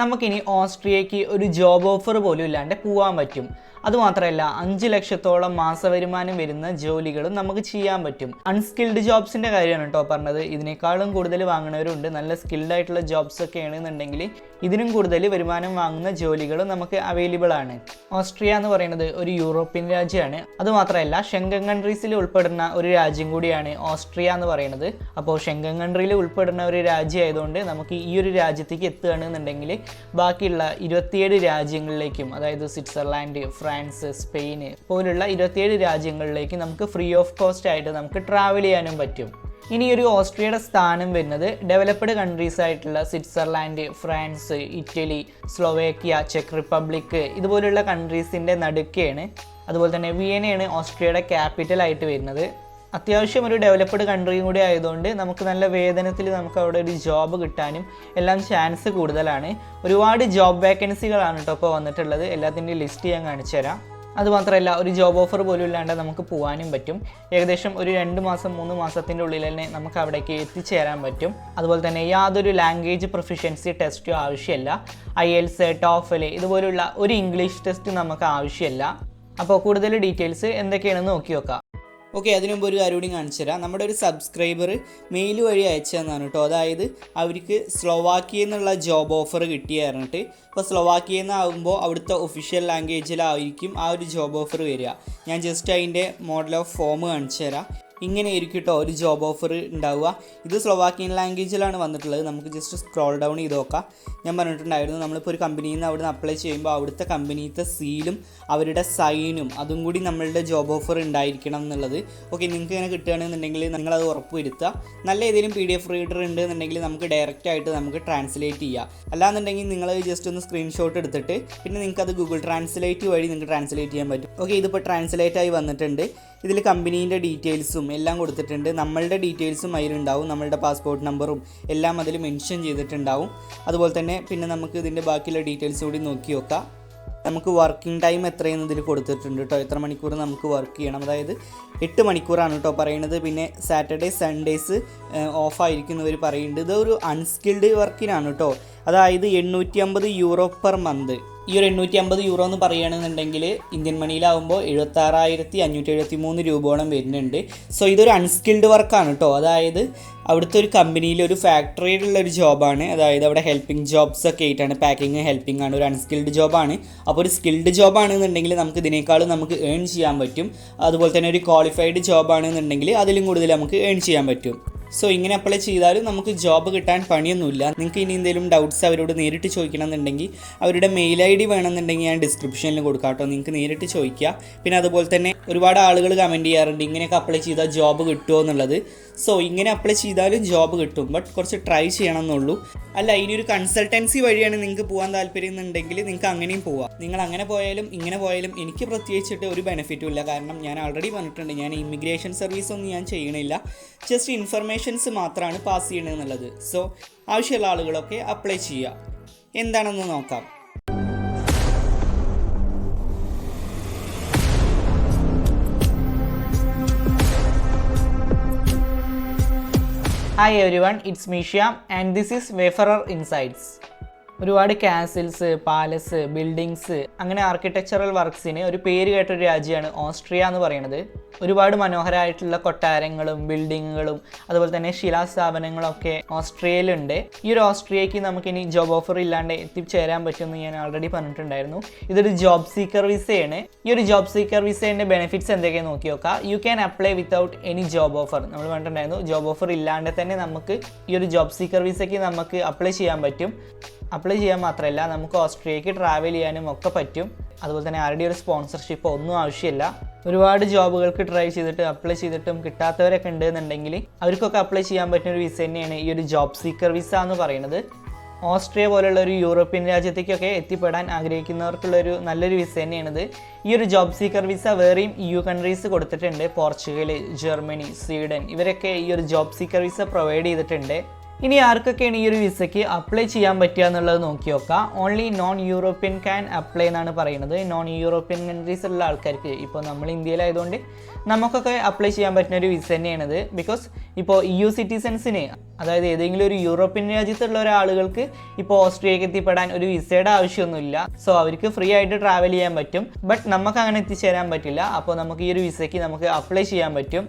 നമുക്കിനി ഓസ്ട്രിയയ്ക്ക് ഒരു job offer പോലും ഇല്ലാണ്ട് പോകാൻ പറ്റും അതുമാത്രമല്ല അഞ്ച് ലക്ഷത്തോളം മാസവരുമാനം വരുന്ന ജോലികളും നമുക്ക് ചെയ്യാൻ പറ്റും അൺസ്കിൽഡ് ജോബ്സിന്റെ കാര്യമാണ് കേട്ടോ പറഞ്ഞത് ഇതിനേക്കാളും കൂടുതൽ വാങ്ങുന്നവരുണ്ട് നല്ല സ്കിൽഡ് ആയിട്ടുള്ള ജോബ്സ് ഒക്കെ ആണെന്നുണ്ടെങ്കിൽ ഇതിനും കൂടുതൽ വരുമാനം വാങ്ങുന്ന ജോലികളും നമുക്ക് അവൈലബിൾ ആണ് ഓസ്ട്രിയ എന്ന് പറയുന്നത് ഒരു യൂറോപ്യൻ രാജ്യമാണ് അതുമാത്രമല്ല ഷെങ്കൻ കൺട്രീസിൽ ഉൾപ്പെടുന്ന ഒരു രാജ്യം കൂടിയാണ് ഓസ്ട്രിയ എന്ന് പറയുന്നത് അപ്പോൾ ഷെങ്കൻ കൺട്രിയിൽ ഉൾപ്പെടുന്ന ഒരു രാജ്യമായതുകൊണ്ട് നമുക്ക് ഈ ഒരു രാജ്യത്തേക്ക് എത്തുകയാണെന്നുണ്ടെങ്കിൽ ബാക്കിയുള്ള ഇരുപത്തിയേഴ് രാജ്യങ്ങളിലേക്കും അതായത് സ്വിറ്റ്സർലാൻഡ് ഫ്രാൻസ് ഫ്രാൻസ് സ്പെയിന് പോലുള്ള ഇരുപത്തിയേഴ് രാജ്യങ്ങളിലേക്ക് നമുക്ക് ഫ്രീ ഓഫ് കോസ്റ്റ് ആയിട്ട് നമുക്ക് ട്രാവൽ ചെയ്യാനും പറ്റും ഇനി ഒരു ഓസ്ട്രിയയുടെ സ്ഥാനം വരുന്നത് ഡെവലപ്ഡ് കൺട്രീസ് ആയിട്ടുള്ള സ്വിറ്റ്സർലാൻഡ് ഫ്രാൻസ് ഇറ്റലി സ്ലോവേക്കിയ ചെക്ക് റിപ്പബ്ലിക് ഇതുപോലുള്ള കൺട്രീസിൻ്റെ നടുക്കയാണ് അതുപോലെ തന്നെ വിയനയാണ് ഓസ്ട്രിയയുടെ ക്യാപിറ്റൽ ആയിട്ട് വരുന്നത് അത്യാവശ്യം ഒരു ഡെവലപ്ഡ് കൺട്രിയും കൂടി ആയതുകൊണ്ട് നമുക്ക് നല്ല വേതനത്തിൽ നമുക്ക് അവിടെ ഒരു ജോബ് കിട്ടാനും എല്ലാം ചാൻസ് കൂടുതലാണ് ഒരുപാട് ജോബ് വേക്കൻസികളാണ് കേട്ടോ ഇപ്പോൾ വന്നിട്ടുള്ളത് എല്ലാത്തിൻ്റെയും ലിസ്റ്റ് ഞാൻ കാണിച്ചു തരാം അതുമാത്രമല്ല ഒരു ജോബ് ഓഫർ പോലും ഇല്ലാണ്ട് നമുക്ക് പോകാനും പറ്റും ഏകദേശം ഒരു രണ്ട് മാസം മൂന്ന് മാസത്തിൻ്റെ ഉള്ളിൽ തന്നെ നമുക്ക് അവിടേക്ക് എത്തിച്ചേരാൻ പറ്റും അതുപോലെ തന്നെ യാതൊരു ലാംഗ്വേജ് പ്രൊഫിഷ്യൻസി ടെസ്റ്റോ ആവശ്യമില്ല ഐ എൽസ് ടോഫല് ഇതുപോലുള്ള ഒരു ഇംഗ്ലീഷ് ടെസ്റ്റ് നമുക്ക് ആവശ്യമില്ല അപ്പോൾ കൂടുതൽ ഡീറ്റെയിൽസ് എന്തൊക്കെയാണെന്ന് നോക്കി നോക്കാം ഓക്കെ അതിനു ഒരു കാര്യം കൂടി കാണിച്ചു തരാം നമ്മുടെ ഒരു സബ്സ്ക്രൈബർ മെയിൽ വഴി അയച്ചു തന്നാണ് കേട്ടോ അതായത് അവർക്ക് സ്ലോവാക്കിയ എന്നുള്ള ജോബ് ഓഫർ കിട്ടിയായിരുന്നിട്ട് ഇപ്പോൾ സ്ലോവാക്കിയ അവിടുത്തെ ഒഫീഷ്യൽ ലാംഗ്വേജിലായിരിക്കും ആ ഒരു ജോബ് ഓഫർ വരിക ഞാൻ ജസ്റ്റ് അതിൻ്റെ മോഡൽ ഓഫ് ഫോം കാണിച്ചു തരാം ആയിരിക്കും കേട്ടോ ഒരു ജോബ് ഓഫർ ഉണ്ടാവുക ഇത് സ്ലോവാക്യൻ ലാംഗ്വേജിലാണ് വന്നിട്ടുള്ളത് നമുക്ക് ജസ്റ്റ് സ്ക്രോൾ ഡൗൺ ചെയ്ത് നോക്കാം ഞാൻ പറഞ്ഞിട്ടുണ്ടായിരുന്നു നമ്മളിപ്പോൾ ഒരു കമ്പനിയിൽ നിന്ന് അവിടെ നിന്ന് അപ്ലൈ ചെയ്യുമ്പോൾ അവിടുത്തെ കമ്പനിയിലത്തെ സീലും അവരുടെ സൈനും അതും കൂടി നമ്മളുടെ ജോബ് ഓഫർ ഉണ്ടായിരിക്കണം എന്നുള്ളത് ഓക്കെ നിങ്ങൾക്ക് ഇങ്ങനെ കിട്ടുകയാണെന്നുണ്ടെങ്കിൽ നിങ്ങളത് ഉറപ്പുവരുത്തുക നല്ല ഏതെങ്കിലും പി ഡി എഫ് റീഡർ ഉണ്ട് എന്നുണ്ടെങ്കിൽ നമുക്ക് ഡയറക്റ്റ് ആയിട്ട് നമുക്ക് ട്രാൻസ്ലേറ്റ് ചെയ്യാം അല്ലാന്നുണ്ടെങ്കിൽ നിങ്ങൾ ജസ്റ്റ് ഒന്ന് സ്ക്രീൻഷോട്ട് എടുത്തിട്ട് പിന്നെ അത് ഗൂഗിൾ ട്രാൻസ്ലേറ്റ് വഴി നിങ്ങൾക്ക് ട്രാൻസ്ലേറ്റ് ചെയ്യാൻ പറ്റും ഓക്കെ ഇതിപ്പോൾ ട്രാൻസ്ലേറ്റ് ആയി വന്നിട്ടുണ്ട് ഇതിൽ കമ്പനീൻ്റെ ഡീറ്റെയിൽസും എല്ലാം കൊടുത്തിട്ടുണ്ട് നമ്മളുടെ ഡീറ്റെയിൽസും അതിലുണ്ടാവും നമ്മളുടെ പാസ്പോർട്ട് നമ്പറും എല്ലാം അതിൽ മെൻഷൻ ചെയ്തിട്ടുണ്ടാവും അതുപോലെ തന്നെ പിന്നെ നമുക്ക് ഇതിൻ്റെ ബാക്കിയുള്ള ഡീറ്റെയിൽസ് കൂടി നോക്കി നോക്കാം നമുക്ക് വർക്കിംഗ് ടൈം എത്രയെന്ന് ഇതിൽ കൊടുത്തിട്ടുണ്ട് കേട്ടോ എത്ര മണിക്കൂർ നമുക്ക് വർക്ക് ചെയ്യണം അതായത് എട്ട് മണിക്കൂറാണ് കേട്ടോ പറയുന്നത് പിന്നെ സാറ്റർഡേ സൺഡേസ് ഓഫായിരിക്കുന്നവർ പറയുന്നുണ്ട് ഇതൊരു അൺസ്കിൽഡ് വർക്കിനാണ് കേട്ടോ അതായത് എണ്ണൂറ്റി അമ്പത് യൂറോ പെർ മന്ത് ഈ ഒരു എണ്ണൂറ്റി അമ്പത് യൂറോ എന്ന് പറയുകയാണെന്നുണ്ടെങ്കിൽ ഇന്ത്യൻ മണിയിലാവുമ്പോൾ ആറായിരത്തി അഞ്ഞൂറ്റി എഴുപത്തി മൂന്ന് രൂപയോളം വരുന്നുണ്ട് സോ ഇതൊരു അൺസ്കിൽഡ് വർക്കാണ് കേട്ടോ അതായത് അവിടുത്തെ ഒരു കമ്പനിയിൽ ഒരു ഫാക്ടറിയിലുള്ള ഒരു ജോബാണ് അതായത് അവിടെ ഹെൽപ്പിംഗ് ജോബ്സ് ഒക്കെ ആയിട്ടാണ് പാക്കിങ് ഹെൽപ്പിംഗ് ആണ് ഒരു അൺസ്കിൽഡ് ജോബാണ് അപ്പോൾ ഒരു സ്കിൽഡ് ജോബാണെന്നുണ്ടെങ്കിൽ നമുക്ക് ഇതിനേക്കാളും നമുക്ക് ഏൺ ചെയ്യാൻ പറ്റും അതുപോലെ തന്നെ ഒരു ക്വാളിഫൈഡ് ജോബാണെന്നുണ്ടെങ്കിൽ അതിലും കൂടുതൽ നമുക്ക് ഏൺ ചെയ്യാൻ പറ്റും സോ ഇങ്ങനെ അപ്ലൈ ചെയ്താലും നമുക്ക് ജോബ് കിട്ടാൻ പണിയൊന്നുമില്ല നിങ്ങൾക്ക് ഇനി എന്തെങ്കിലും ഡൗട്ട്സ് അവരോട് നേരിട്ട് ചോദിക്കണമെന്നുണ്ടെങ്കിൽ അവരുടെ മെയിൽ ഐ ഡി വേണമെന്നുണ്ടെങ്കിൽ ഞാൻ ഡിസ്ക്രിപ്ഷനിൽ കൊടുക്കാം കേട്ടോ നിങ്ങൾക്ക് നേരിട്ട് ചോദിക്കുക പിന്നെ അതുപോലെ തന്നെ ഒരുപാട് ആളുകൾ കമൻറ്റ് ചെയ്യാറുണ്ട് ഇങ്ങനെയൊക്കെ അപ്ലൈ ചെയ്താൽ ജോബ് കിട്ടുമോ എന്നുള്ളത് സോ ഇങ്ങനെ അപ്ലൈ ചെയ്താലും ജോബ് കിട്ടും ബട്ട് കുറച്ച് ട്രൈ ചെയ്യണം എന്നുള്ളൂ അല്ല ഇനിയൊരു കൺസൾട്ടൻസി വഴിയാണ് നിങ്ങൾക്ക് പോകാൻ താല്പര്യം എന്നുണ്ടെങ്കിൽ നിങ്ങൾക്ക് അങ്ങനെയും പോവാം നിങ്ങൾ അങ്ങനെ പോയാലും ഇങ്ങനെ പോയാലും എനിക്ക് പ്രത്യേകിച്ചിട്ട് ഒരു ബെനിഫിറ്റും ഇല്ല കാരണം ഞാൻ ആൾറെഡി പറഞ്ഞിട്ടുണ്ട് ഞാൻ ഇമിഗ്രേഷൻ സർവീസ് ഒന്നും ഞാൻ ചെയ്യണില്ല ജസ്റ്റ് ഇൻഫർമേഷൻ ഓപ്ഷൻസ് മാത്രമാണ് പാസ് എന്നുള്ളത് സോ ആവശ്യമുള്ള ആളുകളൊക്കെ അപ്ലൈ ചെയ്യുക എന്താണെന്ന് നോക്കാം hi everyone it's Meeshyam and this is Wayfarer Insights ഒരുപാട് കാസിൽസ് പാലസ് ബിൽഡിങ്സ് അങ്ങനെ ആർക്കിടെക്ചറൽ വർക്ക്സിന് ഒരു പേര് കേട്ടൊരു രാജ്യമാണ് ഓസ്ട്രിയ എന്ന് പറയുന്നത് ഒരുപാട് മനോഹരമായിട്ടുള്ള കൊട്ടാരങ്ങളും ബിൽഡിങ്ങുകളും അതുപോലെ തന്നെ ശിലാസ്ഥാപനങ്ങളൊക്കെ ഓസ്ട്രിയയിലുണ്ട് ഈ ഒരു ഓസ്ട്രിയയ്ക്ക് നമുക്കിനി ജോബ് ഓഫർ ഇല്ലാണ്ട് എത്തിച്ചേരാൻ പറ്റുമെന്ന് ഞാൻ ആൾറെഡി പറഞ്ഞിട്ടുണ്ടായിരുന്നു ഇതൊരു ജോബ് സീക്കർ വിസയാണ് ഈ ഒരു ജോബ് സീക്കർ വിസയുടെ ബെനിഫിറ്റ്സ് എന്തൊക്കെയാണ് നോക്കി നോക്കാം you can apply without any job offer നമ്മൾ പറഞ്ഞിട്ടുണ്ടായിരുന്നു ജോബ് ഓഫർ ഇല്ലാണ്ട് തന്നെ നമുക്ക് ഈ ഒരു ജോബ് സീക്കർ വിസയ്ക്ക് നമുക്ക് അപ്ലൈ ചെയ്യാൻ പറ്റും അപ്ലൈ ചെയ്യാൻ മാത്രമല്ല നമുക്ക് ഓസ്ട്രേലിയക്ക് ട്രാവൽ ചെയ്യാനും ഒക്കെ പറ്റും അതുപോലെ തന്നെ ആരുടെ ഒരു സ്പോൺസർഷിപ്പ് ഒന്നും ആവശ്യമില്ല ഒരുപാട് ജോബുകൾക്ക് ട്രൈ ചെയ്തിട്ട് അപ്ലൈ ചെയ്തിട്ടും കിട്ടാത്തവരൊക്കെ ഉണ്ട് എന്നുണ്ടെങ്കിൽ അവർക്കൊക്കെ അപ്ലൈ ചെയ്യാൻ പറ്റുന്ന ഒരു വിസ തന്നെയാണ് ഈ ഒരു ജോബ് സീക്കർ വിസ എന്ന് പറയുന്നത് ഓസ്ട്രിയ പോലുള്ള ഒരു യൂറോപ്യൻ രാജ്യത്തേക്കൊക്കെ എത്തിപ്പെടാൻ ആഗ്രഹിക്കുന്നവർക്കുള്ളൊരു നല്ലൊരു വിസ തന്നെയാണിത് ഈ ഒരു ജോബ് സീക്കർ വിസ വേറെയും യു e കൺട്രീസ് കൊടുത്തിട്ടുണ്ട് പോർച്ചുഗൽ ജർമ്മനി സ്വീഡൻ ഇവരൊക്കെ ഈ ഒരു ജോബ് സീക്കർ വിസ പ്രൊവൈഡ് ചെയ്തിട്ടുണ്ട് ഇനി ആർക്കൊക്കെയാണ് ഈ ഒരു വിസയ്ക്ക് അപ്ലൈ ചെയ്യാൻ പറ്റുക എന്നുള്ളത് നോക്കി നോക്കാം only non European can apply എന്നാണ് പറയുന്നത് നോൺ യൂറോപ്യൻ കൺട്രീസിലുള്ള ആൾക്കാർക്ക് ഇപ്പോൾ നമ്മൾ ഇന്ത്യയിലായതുകൊണ്ട് നമുക്കൊക്കെ അപ്ലൈ ചെയ്യാൻ പറ്റുന്ന ഒരു വിസ തന്നെയാണിത് ബിക്കോസ് ഇപ്പോൾ യു സിറ്റിസൻസിന് അതായത് ഏതെങ്കിലും ഒരു യൂറോപ്യൻ രാജ്യത്തുള്ള ഒരാളുകൾക്ക് ഇപ്പോൾ ഓസ്ട്രേലിയക്ക് എത്തിപ്പെടാൻ ഒരു വിസയുടെ ആവശ്യമൊന്നുമില്ല സോ അവർക്ക് ഫ്രീ ആയിട്ട് ട്രാവൽ ചെയ്യാൻ പറ്റും ബട്ട് നമുക്ക് അങ്ങനെ എത്തിച്ചേരാൻ പറ്റില്ല അപ്പോൾ നമുക്ക് ഈ ഒരു വിസയ്ക്ക് നമുക്ക് അപ്ലൈ ചെയ്യാൻ പറ്റും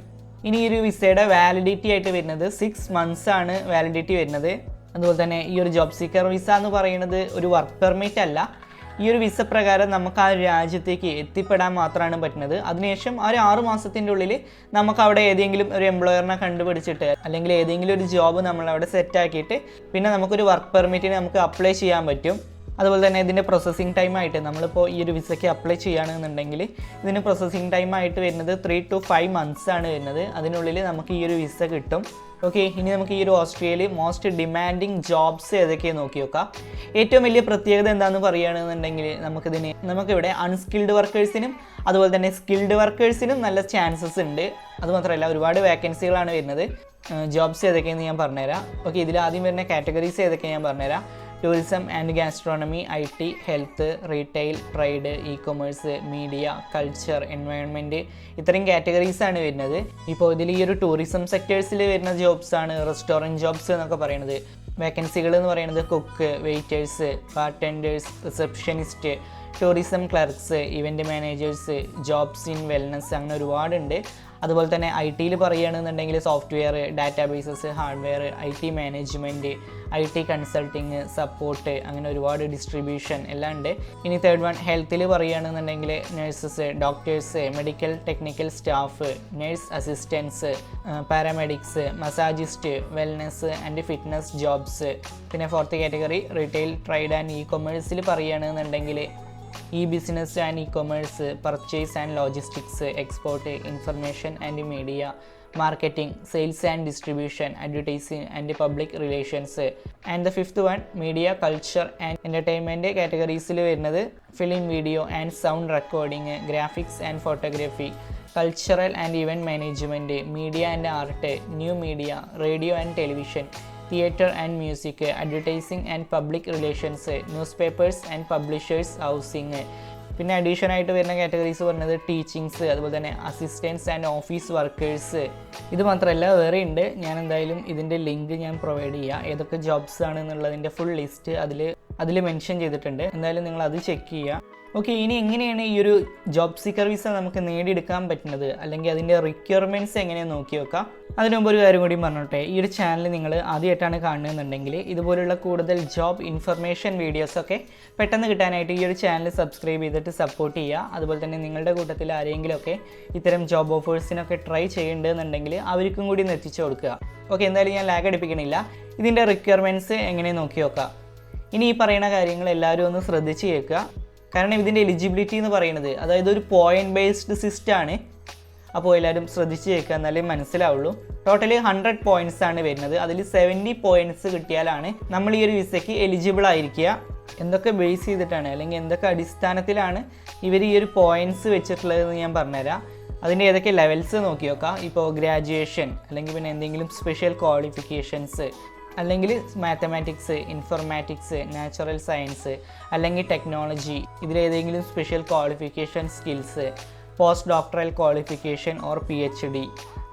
ഇനി ഈ ഒരു വിസയുടെ വാലിഡിറ്റി ആയിട്ട് വരുന്നത് സിക്സ് മന്ത്സ് ആണ് വാലിഡിറ്റി വരുന്നത് അതുപോലെ തന്നെ ഈ ഒരു ജോബ് സീക്കർ വിസ എന്ന് പറയുന്നത് ഒരു വർക്ക് പെർമിറ്റ് അല്ല ഈ ഒരു വിസ പ്രകാരം നമുക്ക് ആ രാജ്യത്തേക്ക് എത്തിപ്പെടാൻ മാത്രമാണ് പറ്റുന്നത് അതിനുശേഷം ആ ഒരു ആറ് മാസത്തിൻ്റെ ഉള്ളിൽ നമുക്ക് അവിടെ ഏതെങ്കിലും ഒരു എംപ്ലോയറിനെ കണ്ടുപിടിച്ചിട്ട് അല്ലെങ്കിൽ ഏതെങ്കിലും ഒരു ജോബ് നമ്മളവിടെ സെറ്റാക്കിയിട്ട് പിന്നെ നമുക്കൊരു വർക്ക് പെർമിറ്റിന് നമുക്ക് അപ്ലൈ ചെയ്യാൻ പറ്റും അതുപോലെ തന്നെ ഇതിൻ്റെ പ്രോസസ്സിംഗ് ടൈം ആയിട്ട് നമ്മളിപ്പോൾ ഈ ഒരു വിസയ്ക്ക് അപ്ലൈ ചെയ്യുകയാണെന്നുണ്ടെങ്കിൽ ഇതിന് പ്രോസസ്സിംഗ് ടൈം ആയിട്ട് വരുന്നത് ത്രീ ടു ഫൈവ് മന്ത്സ് ആണ് വരുന്നത് അതിനുള്ളിൽ നമുക്ക് ഈ ഒരു വിസ കിട്ടും ഓക്കെ ഇനി നമുക്ക് ഈ ഒരു ഓസ്ട്രേലിയയിൽ മോസ്റ്റ് ഡിമാൻഡിങ് ജോബ്സ് ഏതൊക്കെയാണ് നോക്കി നോക്കാം ഏറ്റവും വലിയ പ്രത്യേകത എന്താണെന്ന് പറയുകയാണെന്നുണ്ടെങ്കിൽ നമുക്കിതിന് നമുക്കിവിടെ അൺസ്കിൽഡ് വർക്കേഴ്സിനും അതുപോലെ തന്നെ സ്കിൽഡ് വർക്കേഴ്സിനും നല്ല ചാൻസസ് ഉണ്ട് അതുമാത്രമല്ല ഒരുപാട് വേക്കൻസികളാണ് വരുന്നത് ജോബ്സ് ഏതൊക്കെയെന്ന് ഞാൻ പറഞ്ഞുതരാം ഓക്കെ ഇതിൽ ആദ്യം വരുന്ന കാറ്റഗറീസ് ഏതൊക്കെയാണ് ഞാൻ പറഞ്ഞുതരാം tourism and gastronomy I T health retail trade e commerce media culture environment ഇത്രയും കാറ്റഗറീസ് ആണ് വരുന്നത് ഇപ്പോൾ ഇതിൽ ഈ ഒരു ടൂറിസം സെക്ടേഴ്സിൽ വരുന്ന ജോബ്സാണ് റെസ്റ്റോറൻറ്റ് ജോബ്സ് എന്നൊക്കെ പറയുന്നത് വേക്കൻസികൾ എന്ന് പറയുന്നത് cook waiters bartenders receptionist tourism clerks event managers jobs in wellness അങ്ങനെ ഒരുപാടുണ്ട് അതുപോലെ തന്നെ ഐ ടിയിൽ പറയുകയാണെന്നുണ്ടെങ്കിൽ software databases hardware I T management I T consulting support അങ്ങനെ ഒരുപാട് ഡിസ്ട്രിബ്യൂഷൻ എല്ലാം ഉണ്ട് ഇനി തേർഡ് വൺ ഹെൽത്തിൽ പറയുകയാണെന്നുണ്ടെങ്കിൽ nurses doctors medical technical staff nurse assistants paramedics masseuse wellness and fitness jobs പിന്നെ fourth category retail trade and E കൊമേഴ്സിൽ പറയുകയാണെന്നുണ്ടെങ്കിൽ e-business and e-commerce, purchase and logistics, export, information and media, marketing, sales and distribution, advertising and public relations. And the fifth one, media, culture and entertainment categories il varunathu film, video and sound recording, graphics and photography, cultural and event management, media and art, new media, radio and television, theatre and music advertising and public relations newspapers and publishers housing പിന്നെ additional ആയിട്ട് വരുന്ന categories പറഞ്ഞത് teachings അതുപോലെ തന്നെ assistance and office workers ഇത് മാത്രമല്ല വേറെ ഉണ്ട് ഞാൻ എന്തായാലും ഇതിൻ്റെ ലിങ്ക് ഞാൻ പ്രൊവൈഡ് ചെയ്യുക ഏതൊക്കെ ജോബ്സ് ആണ് എന്നുള്ളതിൻ്റെ ഫുൾ ലിസ്റ്റ് അതിൽ അതിൽ മെൻഷൻ ചെയ്തിട്ടുണ്ട് എന്തായാലും നിങ്ങൾ അത് ചെക്ക് ചെയ്യുക ഓക്കെ ഇനി എങ്ങനെയാണ് ഈ ഒരു ജോബ് സീക്കർ വിസ നമുക്ക് നേടിയെടുക്കാൻ പറ്റുന്നത് അല്ലെങ്കിൽ അതിൻ്റെ റിക്വയർമെൻറ്റ്സ് എങ്ങനെയാണ് നോക്കി നോക്കാം അതിനു മുമ്പ് ഒരു കാര്യം കൂടി പറഞ്ഞോട്ടെ ഈ ഒരു ചാനൽ നിങ്ങൾ ആദ്യമായിട്ടാണ് കാണുന്നുണ്ടെങ്കിൽ ഇതുപോലുള്ള കൂടുതൽ ജോബ് ഇൻഫർമേഷൻ വീഡിയോസൊക്കെ പെട്ടെന്ന് കിട്ടാനായിട്ട് ഈ ഒരു ചാനൽ സബ്സ്ക്രൈബ് ചെയ്തിട്ട് സപ്പോർട്ട് ചെയ്യുക അതുപോലെ തന്നെ നിങ്ങളുടെ കൂട്ടത്തിൽ ആരെങ്കിലുമൊക്കെ ഇത്തരം ജോബ് ഓഫേഴ്സിനൊക്കെ ട്രൈ ചെയ്യേണ്ടതെന്നുണ്ടെങ്കിൽ അവർക്കും കൂടി ഒന്ന് എത്തിച്ചു കൊടുക്കുക ഓക്കെ എന്തായാലും ഞാൻ ലാഗ് അടിപ്പിക്കണില്ല ഇതിൻ്റെ റിക്വയർമെൻറ്റ്സ് എങ്ങനെ നോക്കി നോക്കാം ഇനി ഈ പറയുന്ന കാര്യങ്ങൾ എല്ലാവരും ഒന്ന് ശ്രദ്ധിച്ച് കേൾക്കുക കാരണം ഇതിൻ്റെ എലിജിബിലിറ്റി എന്ന് പറയുന്നത് അതായത് ഒരു പോയിന്റ് ബേസ്ഡ് സിസ്റ്റം ആണ് അപ്പോൾ എല്ലാവരും ശ്രദ്ധിച്ച് കേൾക്കുക എന്നാലേ മനസ്സിലാവുള്ളൂ ടോട്ടലി ഹൺഡ്രഡ് പോയിൻറ്റ്സ് ആണ് വരുന്നത് അതിൽ സെവൻറ്റി പോയിൻറ്റ്സ് കിട്ടിയാലാണ് നമ്മൾ ഈ ഒരു വിസയ്ക്ക് എലിജിബിൾ ആയിരിക്കുക എന്തൊക്കെ ബേസ് ചെയ്തിട്ടാണ് അല്ലെങ്കിൽ എന്തൊക്കെ അടിസ്ഥാനത്തിലാണ് ഇവർ ഈ ഒരു പോയിൻറ്റ്സ് വെച്ചിട്ടുള്ളതെന്ന് ഞാൻ പറഞ്ഞുതരാം അതിൻ്റെ ഏതൊക്കെ ലെവൽസ് നോക്കി നോക്കാം ഇപ്പോൾ ഗ്രാജുവേഷൻ അല്ലെങ്കിൽ പിന്നെ എന്തെങ്കിലും സ്പെഷ്യൽ ക്വാളിഫിക്കേഷൻസ് അല്ലെങ്കിൽ മാത്തമാറ്റിക്സ് ഇൻഫർമാറ്റിക്സ് നാച്ചുറൽ സയൻസ് അല്ലെങ്കിൽ ടെക്നോളജി ഇതിലേതെങ്കിലും special qualification skills post doctoral qualification or P H D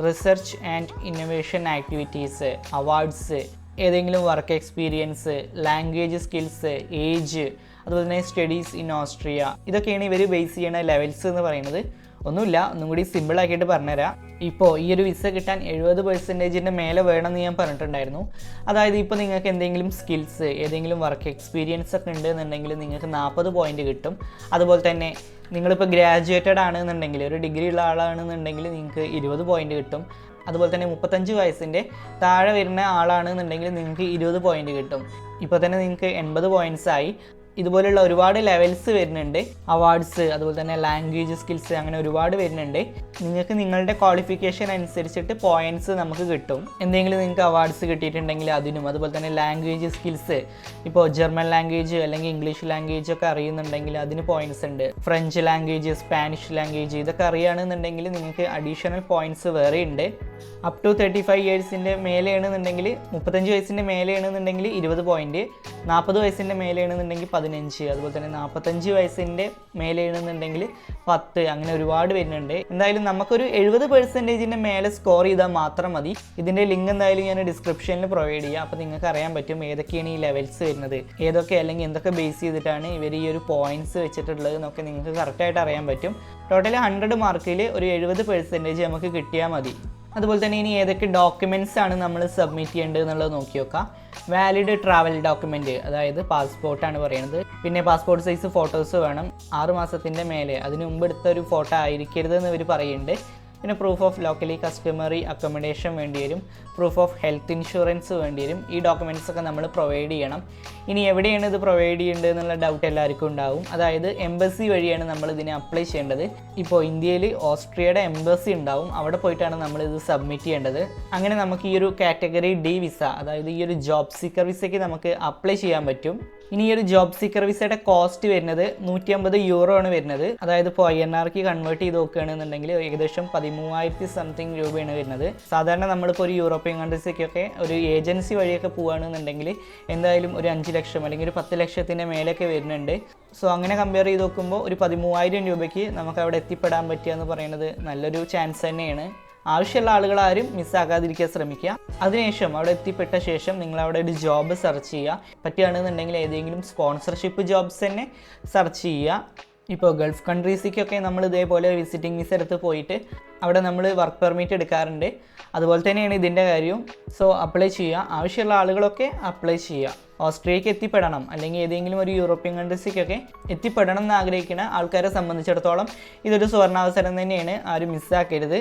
research and innovation activities awards ഏതെങ്കിലും work experience language skills age അതുപോലെ തന്നെ സ്റ്റഡീസ് ഇൻ ഓസ്ട്രിയ ഇതൊക്കെയാണ് ഇവർ ബേസ് ചെയ്യുന്ന levels എന്ന് പറയുന്നത് ഒന്നുമില്ല ഒന്നും കൂടി സിമ്പിളാക്കിയിട്ട് പറഞ്ഞുതരാം ഇപ്പോൾ ഈ ഒരു വിസ കിട്ടാൻ എഴുപത് പെർസെൻറ്റേജിൻ്റെ മേലെ വേണമെന്ന് ഞാൻ പറഞ്ഞിട്ടുണ്ടായിരുന്നു അതായത് ഇപ്പോൾ നിങ്ങൾക്ക് എന്തെങ്കിലും സ്കിൽസ് ഏതെങ്കിലും വർക്ക് എക്സ്പീരിയൻസ് ഒക്കെ ഉണ്ടെന്നുണ്ടെങ്കിൽ നിങ്ങൾക്ക് നാൽപ്പത് പോയിന്റ് കിട്ടും അതുപോലെ തന്നെ നിങ്ങളിപ്പോൾ ഗ്രാജുവേറ്റഡ് ആണെന്നുണ്ടെങ്കിൽ ഒരു ഡിഗ്രി ഉള്ള ആളാണെന്നുണ്ടെങ്കിൽ നിങ്ങൾക്ക് ഇരുപത് പോയിന്റ് കിട്ടും അതുപോലെ തന്നെ മുപ്പത്തഞ്ച് വയസ്സിൻ്റെ താഴെ വരുന്ന ആളാണെന്നുണ്ടെങ്കിൽ നിങ്ങൾക്ക് ഇരുപത് പോയിന്റ് കിട്ടും ഇപ്പോൾ തന്നെ നിങ്ങൾക്ക് എൺപത് പോയിൻറ്റ്സ് ആയി ഇതുപോലെയുള്ള ഒരുപാട് ലെവൽസ് വരുന്നുണ്ട് അവാർഡ്സ് അതുപോലെ തന്നെ ലാംഗ്വേജ് സ്കിൽസ് അങ്ങനെ ഒരുപാട് വരുന്നുണ്ട് നിങ്ങൾക്ക് നിങ്ങളുടെ ക്വാളിഫിക്കേഷൻ അനുസരിച്ചിട്ട് പോയിന്റ്സ് നമുക്ക് കിട്ടും എന്തെങ്കിലും നിങ്ങൾക്ക് അവാർഡ്സ് കിട്ടിയിട്ടുണ്ടെങ്കിൽ അതിനും അതുപോലെ തന്നെ ലാംഗ്വേജ് സ്കിൽസ് ഇപ്പോൾ ജർമ്മൻ ലാംഗ്വേജ് അല്ലെങ്കിൽ ഇംഗ്ലീഷ് ലാംഗ്വേജ് ഒക്കെ അറിയുന്നുണ്ടെങ്കിൽ അതിന് പോയിന്റ്സ് ഉണ്ട് ഫ്രഞ്ച് ലാംഗ്വേജ് സ്പാനിഷ് ലാംഗ്വേജ് ഇതൊക്കെ അറിയുകയാണെന്നുണ്ടെങ്കിൽ നിങ്ങൾക്ക് അഡീഷണൽ പോയിന്റ്സ് വേറെ ഉണ്ട് അപ് ടു തേർട്ടി ഫൈവ് ഇയേഴ്സിൻ്റെ മേലെയാണെന്നുണ്ടെങ്കിൽ മുപ്പത്തഞ്ച് വയസ്സിൻ്റെ മേലെയാണെന്നുണ്ടെങ്കിൽ ഇരുപത് പോയിൻ്റ് നാൽപ്പത് വയസ്സിൻ്റെ മേലെയാണെന്നുണ്ടെങ്കിൽ പതിനഞ്ച് അതുപോലെ തന്നെ നാൽപ്പത്തഞ്ച് വയസ്സിൻ്റെ മേലെയാണെന്നുണ്ടെങ്കിൽ പത്ത് അങ്ങനെ ഒരുപാട് വരുന്നുണ്ട് എന്തായാലും നമുക്കൊരു എഴുപത് പെർസെൻറ്റേജിൻ്റെ മേലെ സ്കോർ ചെയ്താൽ മാത്രം മതി ഇതിൻ്റെ ലിങ്ക് എന്തായാലും ഞാൻ ഡിസ്ക്രിപ്ഷനിൽ പ്രൊവൈഡ് ചെയ്യാം അപ്പോൾ നിങ്ങൾക്ക് അറിയാൻ പറ്റും ഏതൊക്കെയാണ് ഈ ലെവൽസ് വരുന്നത് ഏതൊക്കെ അല്ലെങ്കിൽ എന്തൊക്കെ ബേസ് ചെയ്തിട്ടാണ് ഇവർ ഈ ഒരു പോയിന്റ്സ് വെച്ചിട്ടുള്ളത് എന്നൊക്കെ നിങ്ങൾക്ക് കറക്റ്റായിട്ട് അറിയാൻ പറ്റും ടോട്ടൽ ഹൺഡ്രഡ് മാർക്കിൽ ഒരു എഴുപത് പെർസെൻറ്റേജ് നമുക്ക് കിട്ടിയാൽ മതി അതുപോലെ തന്നെ ഇനി ഏതൊക്കെ ഡോക്യുമെൻറ്റ്സ് ആണ് നമ്മൾ സബ്മിറ്റ് ചെയ്യേണ്ടത് എന്നുള്ളത് നോക്കി നോക്കാം വാലിഡ് ട്രാവൽ ഡോക്യുമെൻറ്റ് അതായത് പാസ്പോർട്ടാണ് പറയുന്നത് പിന്നെ പാസ്പോർട്ട് സൈസ് ഫോട്ടോസ് വേണം ആറ് മാസത്തിൻ്റെ മേലെ അതിന് മുമ്പ് എടുത്ത ഒരു ഫോട്ടോ ആയിരിക്കരുത് ഇവർ പറയുന്നുണ്ട് പിന്നെ proof of locally customary accommodation വേണ്ടി വരും പ്രൂഫ് ഓഫ് ഹെൽത്ത് ഇൻഷുറൻസ് വേണ്ടി വരും ഈ ഡോക്യുമെൻറ്റ്സ് ഒക്കെ നമ്മൾ പ്രൊവൈഡ് ചെയ്യണം ഇനി എവിടെയാണ് ഇത് പ്രൊവൈഡ് ചെയ്യേണ്ടത് എന്നുള്ള ഡൗട്ട് എല്ലാവർക്കും ഉണ്ടാവും അതായത് എംബസി വഴിയാണ് നമ്മൾ ഇതിനെ അപ്ലൈ ചെയ്യേണ്ടത് ഇപ്പോൾ ഇന്ത്യയിൽ ഓസ്ട്രിയയുടെ എംബസി ഉണ്ടാവും അവിടെ പോയിട്ടാണ് നമ്മൾ ഇത് സബ്മിറ്റ് ചെയ്യേണ്ടത് അങ്ങനെ നമുക്ക് ഈ ഒരു കാറ്റഗറി ഡി വിസ അതായത് ഈ ഒരു ജോബ് സീക്കർ വിസയ്ക്ക് നമുക്ക് അപ്ലൈ ചെയ്യാൻ പറ്റും ഇനി ഈ ഒരു ജോബ് സീക്കർ വിസയുടെ കോസ്റ്റ് വരുന്നത് നൂറ്റി അമ്പത് യൂറോ ആണ് വരുന്നത് അതായത് ഇപ്പോൾ ഐ എൻ ആർക്ക് കൺവേർട്ട് ചെയ്ത് നോക്കുകയാണെന്നുണ്ടെങ്കിൽ ഏകദേശം പതിമൂവായിരത്തി സംതിങ് രൂപയാണ് വരുന്നത് സാധാരണ നമ്മളിപ്പോൾ ഒരു യൂറോപ്യൻ കൺട്രീസിലേക്കൊക്കെ ഒരു ഏജൻസി വഴിയൊക്കെ പോവുകയാണെന്നുണ്ടെങ്കിൽ എന്തായാലും ഒരു അഞ്ച് ലക്ഷം അല്ലെങ്കിൽ ഒരു പത്ത് ലക്ഷത്തിൻ്റെ മേലൊക്കെ വരുന്നുണ്ട് സോ അങ്ങനെ കമ്പയർ ചെയ്ത് നോക്കുമ്പോൾ ഒരു പതിമൂവായിരം രൂപയ്ക്ക് നമുക്ക് അവിടെ എത്തിപ്പെടാൻ പറ്റുക എന്ന് പറയുന്നത് നല്ലൊരു ചാൻസ് തന്നെയാണ് ആവശ്യമുള്ള ആളുകളാരും മിസ്സാക്കാതിരിക്കാൻ ശ്രമിക്കുക അതിനുശേഷം അവിടെ എത്തിപ്പെട്ട ശേഷം നിങ്ങൾ അവിടെ ഒരു ജോബ് സെർച്ച് ചെയ്യുക പറ്റുകയാണെന്നുണ്ടെങ്കിൽ ഏതെങ്കിലും സ്പോൺസർഷിപ്പ് ജോബ്സ് തന്നെ സെർച്ച് ചെയ്യുക ഇപ്പോൾ ഗൾഫ് കൺട്രീസിലേക്കൊക്കെ നമ്മൾ ഇതേപോലെ വിസിറ്റിംഗ് വിസ എടുത്ത് പോയിട്ട് അവിടെ നമ്മൾ വർക്ക് പെർമിറ്റ് എടുക്കാറുണ്ട് അതുപോലെ തന്നെയാണ് ഇതിൻ്റെ കാര്യവും സോ അപ്ലൈ ചെയ്യുക ആവശ്യമുള്ള ആളുകളൊക്കെ അപ്ലൈ ചെയ്യുക ഓസ്ട്രേലിയക്ക് എത്തിപ്പെടണം അല്ലെങ്കിൽ ഏതെങ്കിലും ഒരു യൂറോപ്യൻ കൺട്രീസിലേക്കൊക്കെ എത്തിപ്പെടണം എന്ന് ആഗ്രഹിക്കുന്ന ആൾക്കാരെ സംബന്ധിച്ചിടത്തോളം ഇതൊരു സുവർണാവസരം തന്നെയാണ് ആരും മിസ്സാക്കരുത്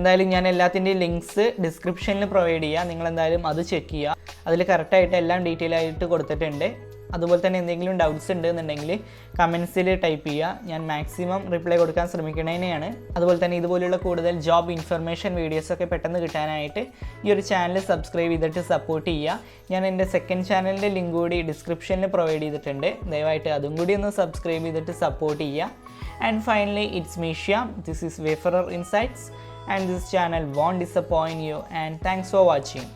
എന്തായാലും ഞാൻ എല്ലാത്തിൻ്റെയും ലിങ്ക്സ് ഡിസ്ക്രിപ്ഷനിൽ പ്രൊവൈഡ് ചെയ്യുക നിങ്ങൾ എന്തായാലും അത് ചെക്ക് ചെയ്യുക അതിൽ കറക്റ്റായിട്ട് എല്ലാം ഡീറ്റെയിൽ ആയിട്ട് കൊടുത്തിട്ടുണ്ട് അതുപോലെ തന്നെ എന്തെങ്കിലും ഡൗട്ട്സ് ഉണ്ട് എന്നുണ്ടെങ്കിൽ കമൻസിൽ ടൈപ്പ് ചെയ്യുക ഞാൻ മാക്സിമം റിപ്ലൈ കൊടുക്കാൻ ശ്രമിക്കുന്നതിനെയാണ് അതുപോലെ തന്നെ ഇതുപോലെയുള്ള കൂടുതൽ ജോബ് ഇൻഫർമേഷൻ വീഡിയോസൊക്കെ പെട്ടെന്ന് കിട്ടാനായിട്ട് ഈ ഒരു ചാനൽ സബ്സ്ക്രൈബ് ചെയ്തിട്ട് സപ്പോർട്ട് ചെയ്യുക ഞാൻ എൻ്റെ സെക്കൻഡ് ചാനലിൻ്റെ ലിങ്ക് കൂടി ഡിസ്ക്രിപ്ഷനിൽ പ്രൊവൈഡ് ചെയ്തിട്ടുണ്ട് ദയവായിട്ട് അതും കൂടി ഒന്ന് സബ്സ്ക്രൈബ് ചെയ്തിട്ട് സപ്പോർട്ട് ചെയ്യുക and finally it's Misha this is Wayfarer Insights and this channel won't disappoint you and thanks for watching